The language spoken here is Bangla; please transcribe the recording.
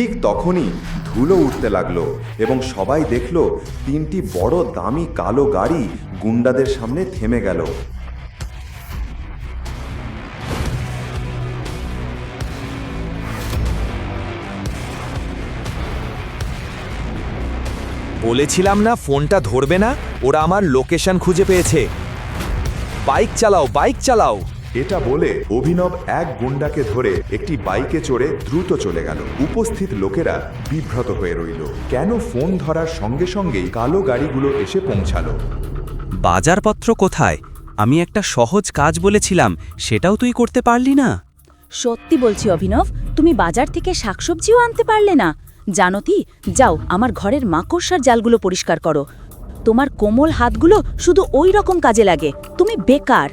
ঠিক তখনই ধুলো উঠতে লাগল এবং সবাই দেখল তিনটি বড় দামি কালো গাড়ি গুন্ডাদের সামনে থেমে গেল। বলেছিলাম না ফোনটা ধরবে না? ওরা আমার লোকেশন খুঁজে পেয়েছে। বাইক চালাও বাইক চালাও। এটা বলে অভিনব এক গুন্ডাকে ধরে একটি বাইকে চড়ে দ্রুত চলে গেল। উপস্থিত লোকেরা বিভ্রত হয়ে রইল। কেন ফোন ধরার সঙ্গে সঙ্গেই কালো গাড়িগুলো এসে পৌঁছালো? বাজারপত্র কোথায়? আমি একটা সহজ কাজ বলেছিলাম সেটাও তুই করতে পারলি না? সত্যি বলছি অভিনব তুমি বাজার থেকে শাকসবজিও আনতে পারলে না। জানো কি যাও আমার ঘরের মাকড়সার জালগুলো পরিষ্কার করো। তোমার কোমল হাতগুলো শুধু ওই রকম কাজে লাগে। তুমি বেকার।